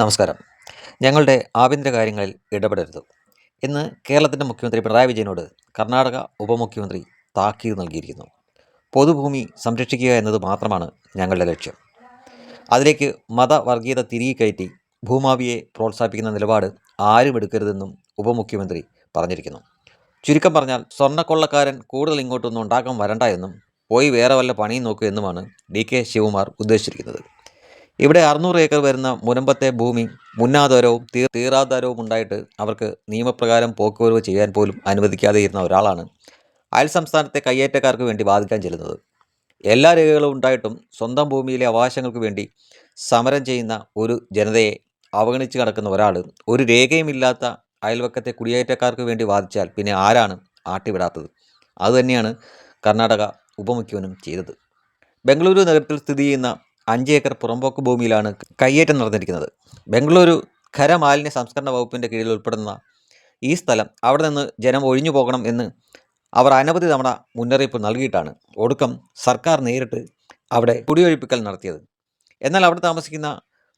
നമസ്കാരം. ഞങ്ങളുടെ ആഭ്യന്തര കാര്യങ്ങളിൽ ഇടപെടരുത്. ഇന്ന് കേരളത്തിന്റെ മുഖ്യമന്ത്രി പിണറായി വിജയനോട് കർണാടക ഉപമുഖ്യമന്ത്രി താക്കീത് നൽകിയിരിക്കുന്നു. പൊതുഭൂമി സംരക്ഷിക്കുക എന്നത് മാത്രമാണ് ഞങ്ങളുടെ ലക്ഷ്യം. അതിലേക്ക് മതവർഗീയത തിരികെ കയറ്റി ഭൂമാവിയെ പ്രോത്സാഹിപ്പിക്കുന്ന നിലപാട് ആരും എടുക്കരുതെന്നും ഉപമുഖ്യമന്ത്രി പറഞ്ഞിരിക്കുന്നു. ചുരുക്കം പറഞ്ഞാൽ സ്വർണക്കൊള്ളക്കാരൻ കൂടുതൽ ഇങ്ങോട്ടൊന്നും ഉണ്ടാക്കാൻ വരണ്ട എന്നും പോയി വേറെ വല്ല പണിയും നോക്കൂ എന്നുമാണ് ഡി കെ ശിവകുമാർ ഉദ്ദേശിച്ചിരിക്കുന്നത്. ഇവിടെ അറുന്നൂറ് ഏക്കർ വരുന്ന മുനമ്പത്തെ ഭൂമി മുന്നാധാരവും തീർ തീറാധാരവും ഉണ്ടായിട്ട് അവർക്ക് നിയമപ്രകാരം പോക്കുവരവ് ചെയ്യാൻ പോലും അനുവദിക്കാതെ ഇരുന്ന ഒരാളാണ് അയൽ സംസ്ഥാനത്തെ കയ്യേറ്റക്കാർക്ക് വേണ്ടി ബാധിക്കാൻ ചെല്ലുന്നത്. എല്ലാ രേഖകളും ഉണ്ടായിട്ടും സ്വന്തം ഭൂമിയിലെ അവകാശങ്ങൾക്ക് വേണ്ടി സമരം ചെയ്യുന്ന ഒരു ജനതയെ അവഗണിച്ച് കിടക്കുന്ന ഒരാൾ ഒരു രേഖയുമില്ലാത്ത അയൽവക്കത്തെ കുടിയേറ്റക്കാർക്ക് വേണ്ടി വാദിച്ചാൽ പിന്നെ ആരാണ് ആട്ടിവിടാത്തത്? അതുതന്നെയാണ് കർണാടക ഉപമുഖ്യമനും ചെയ്തത്. ബംഗളൂരു നഗരത്തിൽ സ്ഥിതി ചെയ്യുന്ന അഞ്ച് ഏക്കർ പുറമ്പോക്ക് ഭൂമിയിലാണ് കയ്യേറ്റം നടന്നിരിക്കുന്നത്. ബംഗളൂരു ഖരമാലിന്യ സംസ്കരണ വകുപ്പിന്റെ കീഴിൽ ഉൾപ്പെടുന്ന ഈ സ്ഥലം അവിടെ നിന്ന് ജനം ഒഴിഞ്ഞു പോകണം എന്ന് അവർ അനവധി തവണ മുന്നറിയിപ്പ് നൽകിയിട്ടാണ് ഒടുക്കം സർക്കാർ നേരിട്ട് അവിടെ കുടിയൊഴിപ്പിക്കൽ നടത്തിയത്. എന്നാൽ അവിടെ താമസിക്കുന്ന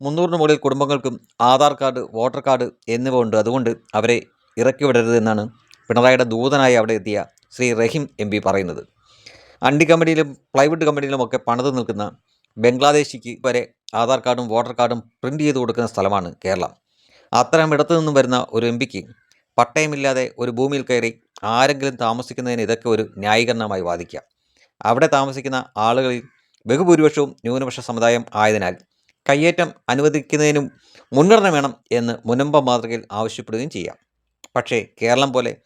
മുന്നൂറിന് മുകളിൽ കുടുംബങ്ങൾക്കും ആധാർ കാർഡ് വോട്ടർ കാർഡ് എന്നിവ ഉണ്ട്. അതുകൊണ്ട് അവരെ ഇറക്കി വിടരുത് എന്നാണ് പിണറായിയുടെ ദൂതനായി അവിടെ എത്തിയ ശ്രീ റഹീം എം പറയുന്നത്. അണ്ടി കമ്പനിയിലും പ്ലൈവുഡ് കമ്പനിയിലുമൊക്കെ പണിത് നിൽക്കുന്ന ബംഗ്ലാദേശിക്ക് വരെ ആധാർ കാർഡും വോട്ടർ കാർഡും പ്രിന്റ് ചെയ്ത് കൊടുക്കുന്ന സ്ഥലമാണ് കേരളം. അത്തരം ഇടത്തു നിന്നും വരുന്ന ഒരു എം പിക്ക് പട്ടയമില്ലാതെ ഒരു ഭൂമിയിൽ കയറി ആരെങ്കിലും താമസിക്കുന്നതിന് ഇതൊക്കെ ഒരു ന്യായീകരണമായി വാദിക്കാം അവിടെ താമസിക്കുന്ന ആളുകളിൽ ബഹുഭൂരിപക്ഷവും ന്യൂനപക്ഷ സമുദായം ആയതിനാൽ കയ്യേറ്റം അനുവദിക്കുന്നതിനും മുൻഗണന വേണം എന്ന് മുനമ്പ മാതൃകയിൽ ആവശ്യപ്പെടുകയും ചെയ്യാം. പക്ഷേ കേരളം പോലെ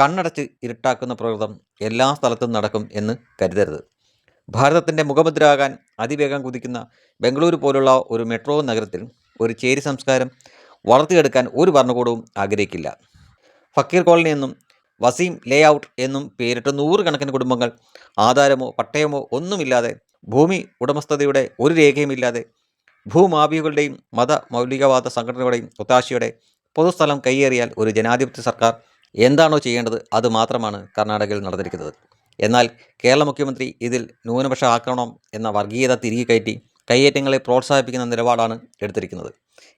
കണ്ണടച്ച് ഇരുട്ടാക്കുന്ന പ്രകൃതം എല്ലാ സ്ഥലത്തും നടക്കും എന്ന് കരുതരുത്. ഭാരതത്തിന്റെ മുഖമുദ്രയാകാൻ അതിവേഗം കുതിക്കുന്ന ബംഗളൂരു പോലുള്ള ഒരു മെട്രോ നഗരത്തിൽ ഒരു ചേരി സംസ്കാരം വളർത്തിയെടുക്കാൻ ഒരു ഭരണകൂടവും ആഗ്രഹിക്കില്ല. ഫക്കീർ കോളനി എന്നും വസീം ലേ ഔട്ട് എന്നും പേരിട്ട് നൂറുകണക്കിന് കുടുംബങ്ങൾ ആധാരമോ പട്ടയമോ ഒന്നുമില്ലാതെ ഭൂമി ഉടമസ്ഥതയുടെ ഒരു രേഖയുമില്ലാതെ ഭൂമാഫിയകളുടെയും മത മൗലികവാദ സംഘടനകളുടെയും ഒത്താശയുടെ പൊതുസ്ഥലം കൈയേറിയാൽ ഒരു ജനാധിപത്യ സർക്കാർ എന്താണോ ചെയ്യേണ്ടത് അത് മാത്രമാണ് കർണാടകയിൽ നടന്നിരിക്കുന്നത്. എന്നാൽ കേരള മുഖ്യമന്ത്രി ഇതിൽ ന്യൂനപക്ഷ ആക്രമണം എന്ന വർഗീയത തിരികെ കയറ്റി കയ്യേറ്റങ്ങളെ പ്രോത്സാഹിപ്പിക്കുന്ന നിലപാടാണ് എടുത്തിരിക്കുന്നത്.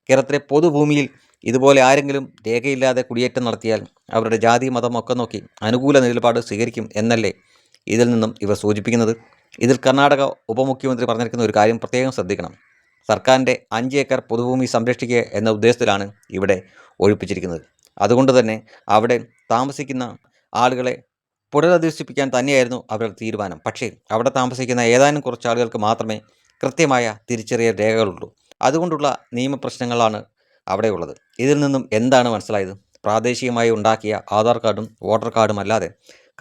കേരളത്തിലെ പൊതുഭൂമിയിൽ ഇതുപോലെ ആരെങ്കിലും രേഖയില്ലാതെ കുടിയേറ്റം നടത്തിയാൽ അവരുടെ ജാതി മതം ഒക്കെ നോക്കി അനുകൂല നിലപാട് സ്വീകരിക്കും എന്നല്ലേ ഇതിൽ നിന്നും ഇവർ സൂചിപ്പിക്കുന്നത്? ഇതിൽ കർണാടക ഉപമുഖ്യമന്ത്രി പറഞ്ഞിരിക്കുന്ന ഒരു കാര്യം പ്രത്യേകം ശ്രദ്ധിക്കണം. സർക്കാരിന്റെ അഞ്ച് ഏക്കർ പൊതുഭൂമി സംരക്ഷിക്കുക എന്ന ഉദ്ദേശത്തിലാണ് ഇവിടെ ഒഴിപ്പിച്ചിരിക്കുന്നത്. അതുകൊണ്ട് തന്നെ അവിടെ താമസിക്കുന്ന ആളുകളെ പുനരധിവസിപ്പിക്കാൻ തന്നെയായിരുന്നു അവരുടെ തീരുമാനം. പക്ഷേ അവിടെ താമസിക്കുന്ന ഏതാനും കുറച്ച് ആളുകൾക്ക് മാത്രമേ കൃത്യമായ തിരിച്ചറിയൽ രേഖകളുള്ളൂ. അതുകൊണ്ടുള്ള നിയമപ്രശ്നങ്ങളാണ് അവിടെയുള്ളത്. ഇതിൽ നിന്നും എന്താണ് മനസ്സിലായത്? പ്രാദേശികമായി ഉണ്ടാക്കിയ ആധാർ കാർഡും വോട്ടർ കാർഡും അല്ലാതെ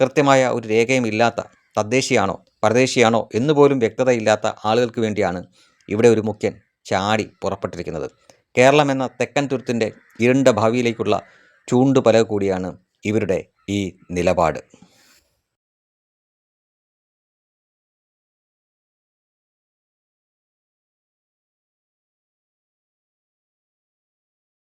കൃത്യമായ ഒരു രേഖയും ഇല്ലാത്ത തദ്ദേശീയാണോ പരദേശിയാണോ എന്നുപോലും വ്യക്തതയില്ലാത്ത ആളുകൾക്ക് വേണ്ടിയാണ് ഇവിടെ ഒരു മുഖ്യൻ ചാടി പുറപ്പെട്ടിരിക്കുന്നത്. കേരളം എന്ന തെക്കൻ തുരുത്തിന്റെ ഇരുണ്ട ഭാവിയിലേക്കുള്ള ചൂണ്ടുപലക കൂടിയാണ് ഇവരുടെ ഈ നിലപാട്.